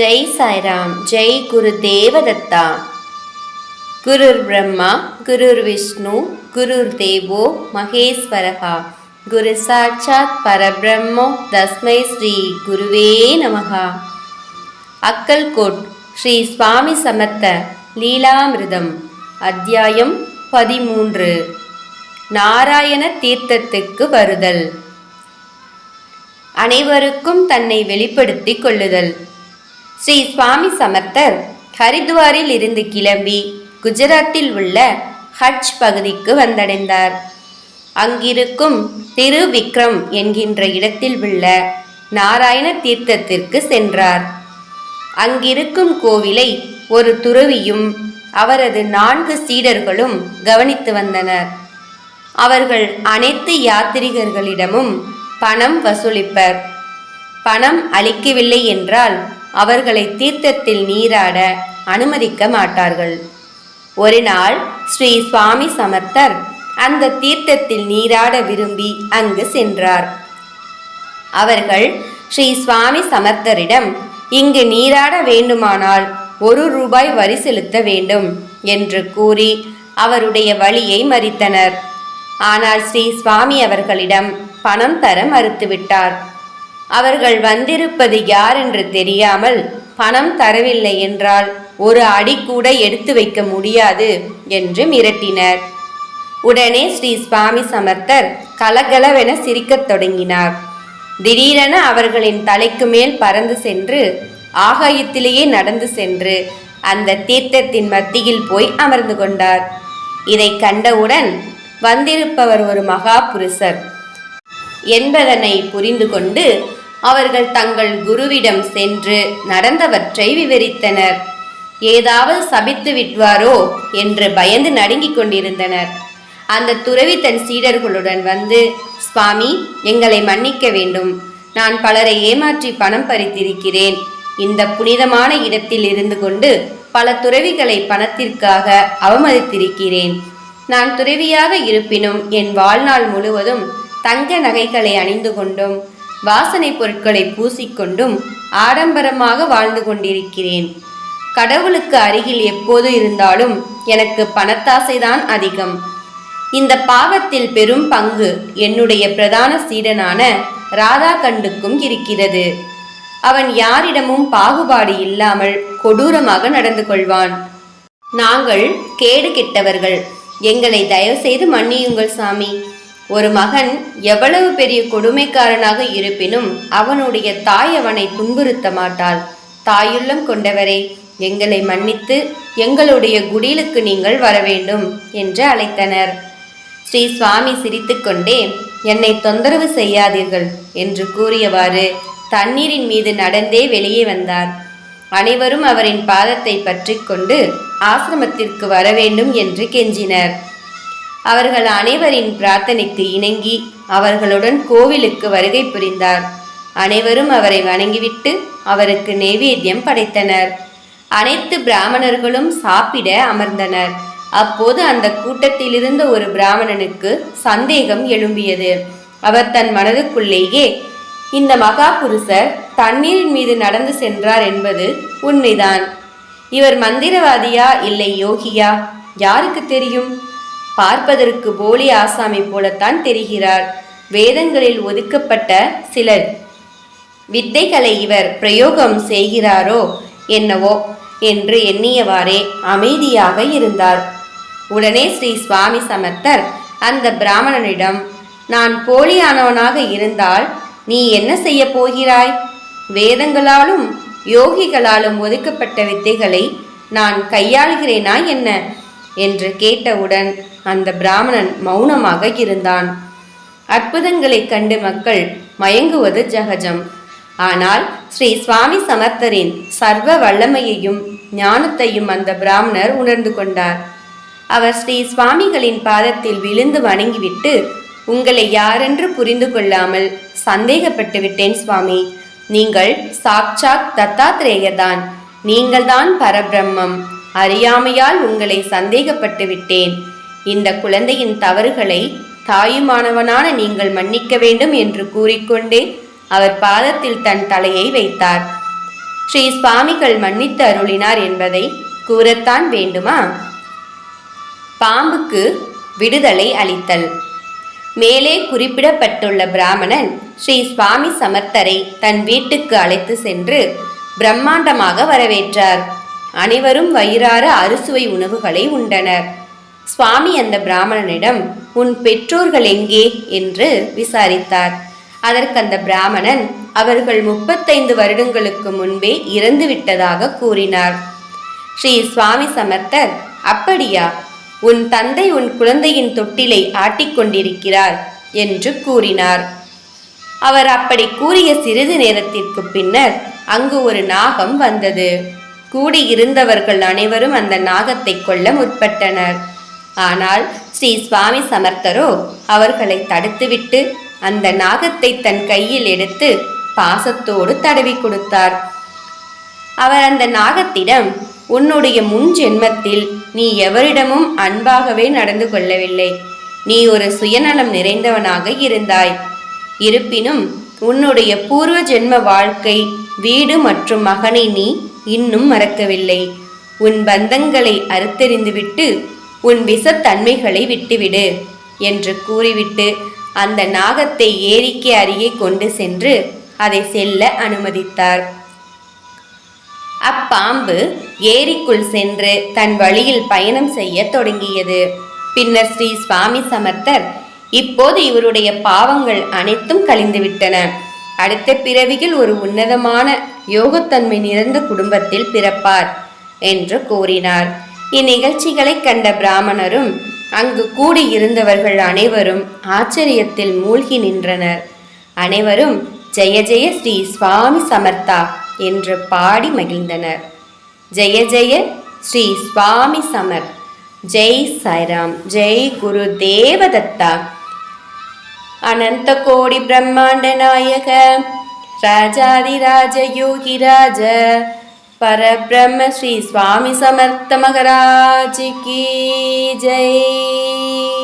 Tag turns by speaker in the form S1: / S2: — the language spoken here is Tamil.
S1: ஜெய் சாய்ராம் ஜெய் குரு தேவதத்தா. குருர் பிரம்மா குருர் விஷ்ணு குருர் தேவோ மகேஸ்வரகா குரு சாட்சாத் பரபிரம்மோ தஸ்மை ஸ்ரீ குருவே நமகா அக்கல்கோட் ஸ்ரீ சுவாமி சமர்த்த லீலாமிருதம் அத்தியாயம் பதிமூன்று. நாராயண தீர்த்தத்துக்கு வருதல். அனைவருக்கும் தன்னை வெளிப்படுத்திக் கொள்ளுதல். ஸ்ரீ சுவாமி சமர்த்தர் ஹரித்வாரில் இருந்து கிளம்பி குஜராத்தில் உள்ள ஹட்ஜ் பகுதிக்கு வந்தடைந்தார். அங்கிருக்கும் திரு விக்ரம் என்கின்ற இடத்தில் உள்ள நாராயண தீர்த்தத்திற்கு சென்றார். அங்கிருக்கும் கோவிலை ஒரு துறவியும் அவரது நான்கு சீடர்களும் கவனித்து வந்தனர். அவர்கள் அனைத்து யாத்திரிகர்களிடமும் பணம் வசூலிப்பர். பணம் அளிக்கவில்லை என்றால் அவர்களை தீர்த்தத்தில் நீராட அனுமதிக்க மாட்டார்கள். ஒரு நாள் ஸ்ரீ சுவாமி சமர்த்தர் அந்த தீர்த்தத்தில் நீராட விரும்பி அங்கு சென்றார். அவர்கள் ஸ்ரீ சுவாமி சமர்த்தரிடம் இங்கு நீராட வேண்டுமானால் ஒரு ரூபாய் வரி செலுத்த வேண்டும் என்று கூறி அவருடைய வழியை மறித்தனர். ஆனால் ஸ்ரீ சுவாமி அவர்களிடம் பணம் தர மறுத்துவிட்டார். அவர்கள் வந்திருப்பது யார் என்று தெரியாமல் பணம் தரவில்லை என்றால் ஒரு அடி கூட எடுத்து வைக்க முடியாது என்று மிரட்டினர். உடனே ஸ்ரீ சுவாமி சமர்த்தர் கலகலவென சிரிக்கத் தொடங்கினார். திடீரென அவர்களின் தலைக்கு மேல் பறந்து சென்று ஆகாயத்திலேயே நடந்து சென்று அந்த தீர்த்தத்தின் மத்தியில் போய் அமர்ந்து கொண்டார். இதை கண்டவுடன் வந்திருப்பவர் ஒரு மகா புருஷர் என்பதனை புரிந்து கொண்டு அவர்கள் தங்கள் குருவிடம் சென்று நடந்தவற்றை விவரித்தனர். ஏதாவது சபித்து விட்வாரோ என்று பயந்து நடுங்கிக் கொண்டிருந்தனர். அந்த துறவி தன் சீடர்களுடன் வந்து சுவாமி எங்களை மன்னிக்க வேண்டும். நான் பலரை ஏமாற்றி பணம் பறித்திருக்கிறேன். இந்த புனிதமான இடத்தில் இருந்து கொண்டு பல துறவிகளை பணத்திற்காக அவமதித்திருக்கிறேன். நான் துறவியாக இருப்பினும் என் வாழ்நாள் முழுவதும் தங்க நகைகளை அணிந்து கொண்டும் வாசனை பொருட்களை பூசிக்கொண்டும் ஆடம்பரமாக வாழ்ந்து கொண்டிருக்கிறேன். கடவுளுக்கு அருகில் எப்போது இருந்தாலும் எனக்கு பணத்தாசைதான் அதிகம். இந்த பாவத்தில் பெரும் பங்கு என்னுடைய பிரதான சீடனான ராதா கண்டுக்கும் இருக்கிறது. அவன் யாரிடமும் பாகுபாடு இல்லாமல் கொடூரமாக நடந்து கொள்வான். நாங்கள் கேடு கெட்டவர்கள். எங்களை தயவு செய்து மன்னியுங்கள் சாமி. ஒரு மகன் எவ்வளவு பெரிய கொடுமைக்காரனாக இருப்பினும் அவனுடைய தாய் அவனை துன்புறுத்த மாட்டாள். தாயுள்ளம் கொண்டவரே எங்களை மன்னித்து எங்களுடைய குடிலுக்கு நீங்கள் வர வேண்டும் என்று அழைத்தனர். ஸ்ரீ சுவாமி சிரித்துக்கொண்டே என்னை தொந்தரவு செய்யாதீர்கள் என்று கூறியவாறு தண்ணீரின் மீது நடந்தே வெளியே வந்தார். அனைவரும் அவரின் பாதத்தை பற்றி கொண்டு ஆசிரமத்திற்கு வர வேண்டும் என்று கெஞ்சினர். அவர்கள் அனைவரின் பிரார்த்தனைக்கு இணங்கி அவர்களுடன் கோவிலுக்கு வருகை புரிந்தார். அனைவரும் அவரை வணங்கிவிட்டு அவருக்கு நெய்வேத்தியம் படைத்தனர். அனைத்து பிராமணர்களும் சாப்பிட அமர்ந்தனர். அப்போது அந்த கூட்டத்திலிருந்த ஒரு பிராமணனுக்கு சந்தேகம் எழும்பியது. அவர் தன் மனதுக்குள்ளேயே இந்த மகா புருஷர் தண்ணீரின் மீது நடந்து சென்றார் என்பது உண்மைதான். இவர் மந்திரவாதியா இல்லை யோகியா? யாருக்கு தெரியும்? பார்ப்பதற்கு போலி ஆசாமி போலத்தான் தெரிகிறார். வேதங்களில் ஒதுக்கப்பட்ட சிலர் வித்தைகளை இவர் பிரயோகம் செய்கிறாரோ என்னவோ என்று எண்ணியவாறே அமைதியாக இருந்தார். உடனே ஸ்ரீ சுவாமி சமர்த்தர் அந்த பிராமணனிடம் நான் போலியானவனாக இருந்தால் நீ என்ன செய்ய போகிறாய்? வேதங்களாலும் யோகிகளாலும் ஒதுக்கப்பட்ட வித்தைகளை நான் கையாளுகிறேனா என்ன? என்று கேட்டவுடன் அந்த பிராமணன் மௌனமாக இருந்தான். அற்புதங்களைக் கண்டு மக்கள் மயங்குவது ஜகஜம் ஆனால் ஸ்ரீ சுவாமி சமர்த்தரின் சர்வ வல்லமையையும் ஞானத்தையும் அந்த பிராமணர் உணர்ந்து கொண்டார். அவர் ஸ்ரீ சுவாமிகளின் பாதத்தில் விழுந்து வணங்கிவிட்டு உங்களை யாரென்று புரிந்து கொள்ளாமல் சந்தேகப்பட்டு விட்டேன் சுவாமி. நீங்கள் சாக்சாத் தத்தாத்திரேயர்தான் நீங்கள்தான் பரபிரம்மம். அறியாமையால் உங்களை சந்தேகப்பட்டு விட்டேன் இந்த குழந்தையின் தவறுகளை தாயுமானவனான நீங்கள் மன்னிக்க வேண்டும் என்று கூறிக்கொண்டே அவர் பாதத்தில் தன் தலையை வைத்தார். ஸ்ரீ சுவாமிகள் மன்னித்து அருளினார் என்பதை கூறத்தான் வேண்டுமா? பாம்புக்கு விடுதலை அளித்தல். மேலே குறிப்பிடப்பட்டுள்ள பிராமணன் ஸ்ரீ சுவாமி சமர்த்தரை தன் வீட்டுக்கு அழைத்து சென்று பிரம்மாண்டமாக வரவேற்றார். அனைவரும் வயிறார அறுசுவை உணவுகளை உண்டனர். சுவாமி அந்த பிராமணனிடம் உன் பெற்றோர்கள் எங்கே? என்று விசாரித்தார். அதற்கு அந்த பிராமணன் அவர்கள் முப்பத்தைந்து வருடங்களுக்கு முன்பே இறந்து விட்டதாக கூறினார். ஸ்ரீ சுவாமி சமர்த்தர் அப்படியா? உன் தந்தை உன் குழந்தையின் தொட்டிலை ஆட்டிக்கொண்டிருக்கிறார் என்று கூறினார். அவர் அப்படி கூறிய சிறிது நேரத்திற்கு பின்னர் அங்கு ஒரு நாகம் வந்தது. கூடியிருந்தவர்கள் அனைவரும் அந்த நாகத்தை கொல்ல முற்பட்டனர். ஆனால் ஸ்ரீ சுவாமி சமர்த்தரோ அவர்களை தடுத்துவிட்டு அந்த நாகத்தை தன் கையில் எடுத்து பாசத்தோடு தடவி கொடுத்தார். அவர் அந்த நாகத்திடம் உன்னுடைய முன் ஜென்மத்தில் நீ எவரிடமும் அன்பாகவே நடந்து கொள்ளவில்லை. நீ ஒரு சுயநலம் நிறைந்தவனாக இருந்தாய். இருப்பினும் உன்னுடைய பூர்வ ஜென்ம வாழ்க்கை வீடு மற்றும் மகனை நீ இன்னும் மறக்கவில்லை. உன் பந்தங்களை அறுத்தெறிந்துவிட்டு உன் விஷத்தன்மைகளை விட்டுவிடு என்று கூறிவிட்டு அந்த நாகத்தை ஏரிக்கு அருகே கொண்டு சென்று அதை செல்ல அனுமதித்தார். அப்பாம்பு ஏரிக்குள் சென்று தன் வழியில் பயணம் செய்ய தொடங்கியது. பின்னர் ஸ்ரீ சுவாமி சமர்த்தர் இப்போது இவருடைய பாவங்கள் அனைத்தும் கழிந்துவிட்டன. அடுத்த பிறவியில் ஒரு உன்னதமான யோகத்தன்மை நிறைந்த குடும்பத்தில் பிறப்பார் என்று கூறினார். இந்நிகழ்ச்சிகளை கண்ட பிராமணரும் அங்கு கூடியிருந்தவர்கள் அனைவரும் ஆச்சரியத்தில் மூழ்கி நின்றனர். அனைவரும் ஜெய ஜெய ஸ்ரீ சுவாமி சமர்த்தா என்று பாடி மகிழ்ந்தனர். ஜெய ஜெய ஸ்ரீ சுவாமி சமர் ஜெய் சாய்ராம் ஜெய் குரு தேவதத்தா அனந்த கோடி பிரம்மாண்ட நாயக ராஜாதிராஜ யோகிராஜ பரபிரம்ம ஸ்ரீ சுவாமி சமர்த்த மகராஜ் கி ஜெய்.